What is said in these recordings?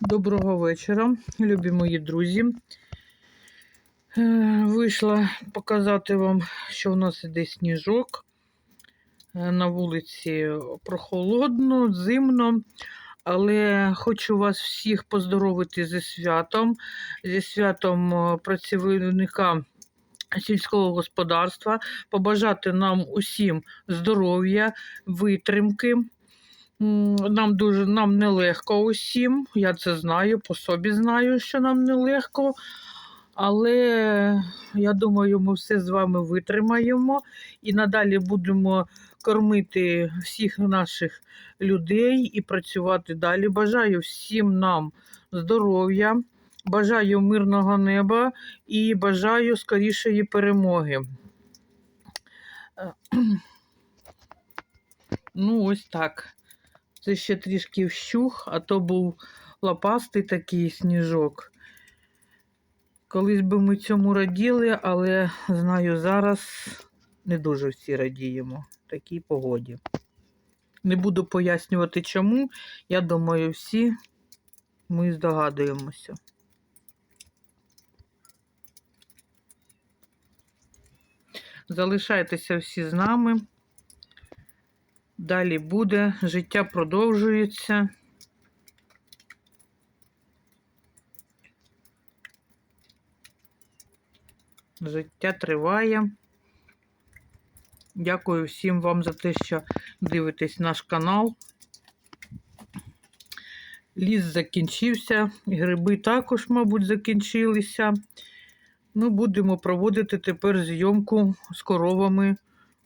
Доброго вечора, любі мої друзі. Е, Вийшла показати вам, що в нас іде сніжок. Е, На вулиці прохолодно, зимно, але хочу вас всіх поздоровити зі святом, зі святом е, працівника сільського господарства, побажати нам усім здоров'я, витримки. Нам дуже нам нелегко усім. Я це знаю, по собі знаю, що нам нелегко. Але я думаю, ми все з вами витримаємо і надалі будемо кормити всіх наших людей і працювати далі. Bажаю всім нам здоров'я, бажаю мирного неба і бажаю скорішої перемоги. Е, Ну, ось так. Це ще трішки вщух, а то був лопастий такий сніжок. Колись би ми цьому раділи, але знаю, зараз не дуже всі радіємо такій погоді. Не буду пояснювати чому. Я думаю, всі ми здогадуємося. Залишайтеся всі з нами. Далі буде, життя продовжується. Життя триває. Дякую всім вам за те, що дивитесь наш канал. Ліс закінчився, гриби також, мабуть, закінчилися. Ми будемо проводити тепер зйомку з коровами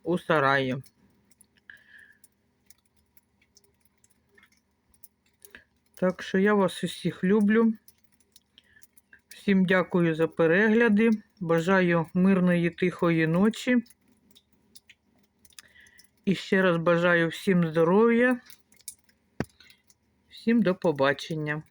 у сараї. Так що я вас усіх люблю. Всім дякую за перегляди. Бажаю мирної тихої ночі. І ще раз бажаю всім здоров'я. Всім до побачення.